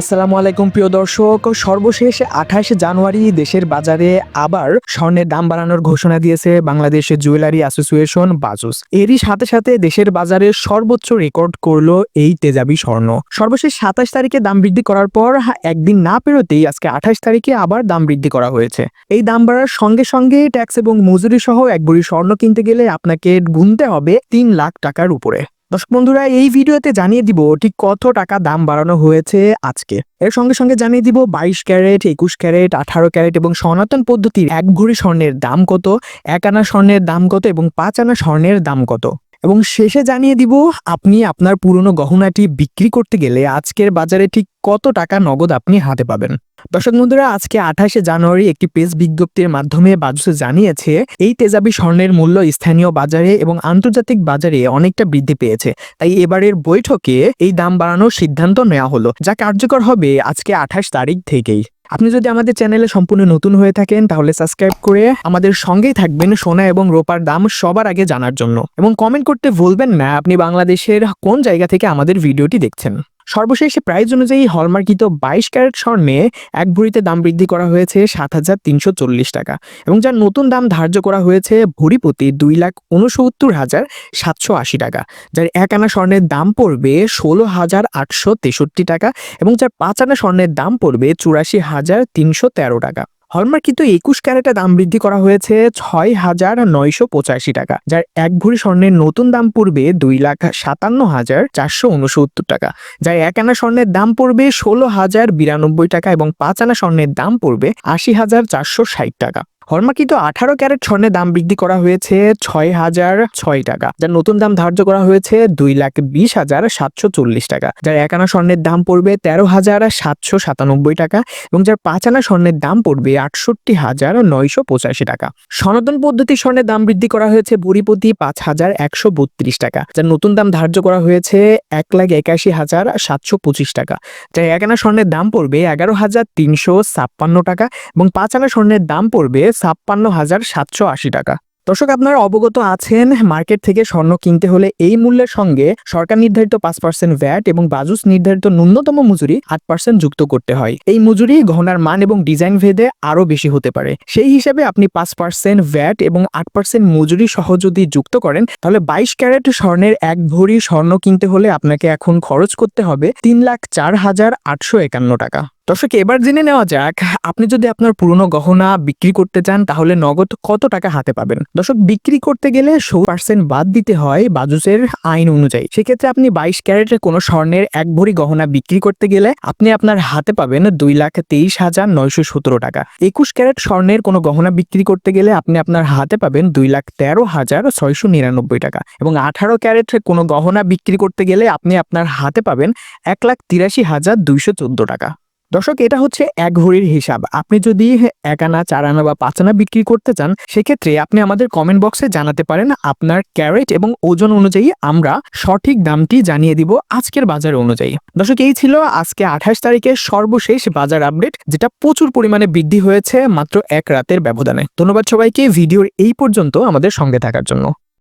আসসালামু আলাইকুম, প্রিয় দর্শক। সর্বশেষ আঠাশে জানুয়ারি দেশের বাজারে আবার স্বর্ণের দাম বাড়ানোর ঘোষণা দিয়েছে বাংলাদেশ জুয়েলারি অ্যাসোসিয়েশন বাজুস। এরই সাথে সাথে দেশের বাজারে সর্বোচ্চ রেকর্ড করল এই তেজাবি স্বর্ণ। সর্বশেষ সাতাশ তারিখে দাম বৃদ্ধি করার পর একদিন না পেরোতেই আজকে আঠাশ তারিখে আবার দাম বৃদ্ধি করা হয়েছে। এই দাম বাড়ার সঙ্গে সঙ্গে ট্যাক্স এবং মজুরি সহ এক ভরি স্বর্ণ কিনতে গেলে আপনাকে গুনতে হবে তিন লাখ টাকার উপরে। দর্শক বন্ধুরা, এই ভিডিওতে জানিয়ে দিব ঠিক কত টাকা দাম বাড়ানো হয়েছে আজকে। এর সঙ্গে সঙ্গে জানিয়ে দিব বাইশ ক্যারেট, একুশ ক্যারেট, আঠারো ক্যারেট এবং সনাতন পদ্ধতির এক ভরি স্বর্ণের দাম কত, এক আনা স্বর্ণের দাম কত এবং পাঁচ আনা স্বর্ণের দাম কত। এবং শেষে জানিয়ে দিব, আপনি আপনার পুরনো গহনাটি বিক্রি করতে গেলে আজকের বাজারে ঠিক কত টাকা নগদ আপনি হাতে পাবেন? দর্শক বন্ধুরা, আজকে আঠাশে জানুয়ারি একটি প্রেস বিজ্ঞপ্তির মাধ্যমে বাজুসে জানিয়েছে, এই তেজাবি স্বর্ণের মূল্য স্থানীয় বাজারে এবং আন্তর্জাতিক বাজারে অনেকটা বৃদ্ধি পেয়েছে। তাই এবারের বৈঠকে এই দাম বাড়ানোর সিদ্ধান্ত নেওয়া হলো, যা কার্যকর হবে আজকে আঠাশ তারিখ থেকেই। আপনি যদি আমাদের চ্যানেলে সম্পূর্ণ নতুন হয়ে থাকেন, তাহলে সাবস্ক্রাইব করে আমাদের সঙ্গেই থাকবেন সোনা এবং রোপার দাম সবার আগে জানার জন্য। এবং কমেন্ট করতে ভুলবেন না, আপনি বাংলাদেশের কোন জায়গা থেকে আমাদের ভিডিওটি দেখছেন। সর্বশেষ প্রাইজ অনুযায়ী হলমার্কিত বাইশ ক্যারেট স্বর্ণে এক ভরিতে দাম বৃদ্ধি করা হয়েছে সাত হাজার তিনশো চল্লিশ টাকা এবং যার নতুন দাম ধার্য করা হয়েছে ভরিপতি দুই লাখ উনসত্তর হাজার সাতশো আশি টাকা, যার এক আনা স্বর্ণের দাম পড়বে ষোলো হাজার আটশো তেষট্টি টাকা এবং যার পাঁচ আনা স্বর্ণের দাম পড়বে চুরাশি হাজার তিনশো তেরো টাকা। হলমার্কিত একুশ ক্যারেটে দাম বৃদ্ধি করা হয়েছে ছয় হাজার নয়শো পঁচাশি টাকা, যার এক ভরি স্বর্ণের নতুন দাম পড়বে দুই লাখ সাতান্ন হাজার চারশো উনসত্তর টাকা, যার এক আনা স্বর্ণের দাম পড়বে ষোলো হাজার বিরানব্বই টাকা এবং পাঁচ আনা স্বর্ণের দাম পড়বে আশি হাজার চারশো ষাট টাকা। হলমার্কিত আঠারো ক্যারেট স্বর্ণের দাম বৃদ্ধি করা হয়েছে ছয় হাজার ছয় টাকা, যার নতুন দাম ধার্য করা হয়েছে দুই লাখ বিশ হাজার সাতশো চল্লিশ টাকা, যার এক আনা স্বর্ণের দাম পড়বে তেরো হাজার সাতশো সাতানব্বই টাকা এবং যার পাঁচ আনা স্বর্ণের দাম পড়বে আটষট্টি হাজার নয়শো পঁচাশি টাকা। সনাতন পদ্ধতি স্বর্ণের দাম বৃদ্ধি করা হয়েছে বুড়িপতি পাঁচ হাজার একশো বত্রিশ টাকা, যার নতুন দাম ধার্য করা হয়েছে এক লাখ একাশি হাজার সাতশো পঁচিশ টাকা, যার এক আনা স্বর্ণের দাম পড়বে এগারো হাজার তিনশো ছাপ্পান্ন টাকা এবং পাঁচ আনা স্বর্ণের দাম পড়বে ছাপ্পান্ন হাজার সাতশো আশি টাকা। দর্শক, আপনারা অবগত আছেন, মার্কেট থেকে স্বর্ণ কিনতে হলে এই মূল্যের সঙ্গে সরকার নির্ধারিত পাঁচ পার্সেন্ট ভ্যাট এবং বাজুস নির্ধারিত ন্যূনতম মজুরি আট পার্সেন্ট যুক্ত করতে হয়। এই মজুরি গহনার মান এবং ডিজাইন ভেদে আরও বেশি হতে পারে। সেই হিসাবে আপনি পাঁচ পার্সেন্ট ভ্যাট এবং আট পার্সেন্ট মজুরি সহ যদি যুক্ত করেন, তাহলে বাইশ ক্যারেট স্বর্ণের এক ভরি স্বর্ণ কিনতে হলে আপনাকে এখন খরচ করতে হবে তিন লাখ চার হাজার আটশো একান্ন টাকা। দর্শক, এবার জেনে নেওয়া যাক, আপনি যদি আপনার পুরনো গহনা বিক্রি করতে চান, তাহলে নগদ কত টাকা হাতে পাবেন? দর্শক, বিক্রি করতে গেলে সৌ পার্সেন্ট বাদ দিতে হয় বাজুসের আইন অনুযায়ী। সেক্ষেত্রে আপনি বাইশ ক্যারেটের কোনো স্বর্ণের এক ভরি গহনা বিক্রি করতে গেলে আপনি আপনার হাতে পাবেন দুই লাখ তেইশ হাজার নয়শো সতেরো টাকা। একুশ ক্যারেট স্বর্ণের কোনো গহনা বিক্রি করতে গেলে আপনি আপনার হাতে পাবেন দুই লাখ তেরো হাজার ছয়শো নিরানব্বই টাকা এবং আঠারো ক্যারেট কোনো গহনা বিক্রি করতে গেলে আপনি আপনার হাতে পাবেন এক লাখ তিরাশি হাজার দুইশো চোদ্দ টাকা। দর্শক, এটা হচ্ছে এক ভরির হিসাব। আপনি যদি এক আনা, চার আনা বা পাঁচ আনা বিক্রি করতে চান, সেক্ষেত্রে আপনি আমাদের কমেন্ট বক্সে জানাতে পারেন আপনার ক্যারেট এবং ওজন অনুযায়ী আমরা সঠিক দামটি জানিয়ে দিব আজকের বাজার অনুযায়ী। দর্শক, এই ছিল আজকে আঠাশ তারিখের সর্বশেষ বাজার আপডেট যেটা প্রচুর পরিমাণে বৃদ্ধি হয়েছে মাত্র এক রাতের ব্যবধানে। ধন্যবাদ সবাইকে, ভিডিওর এই পর্যন্ত আমাদের সঙ্গে থাকার জন্য।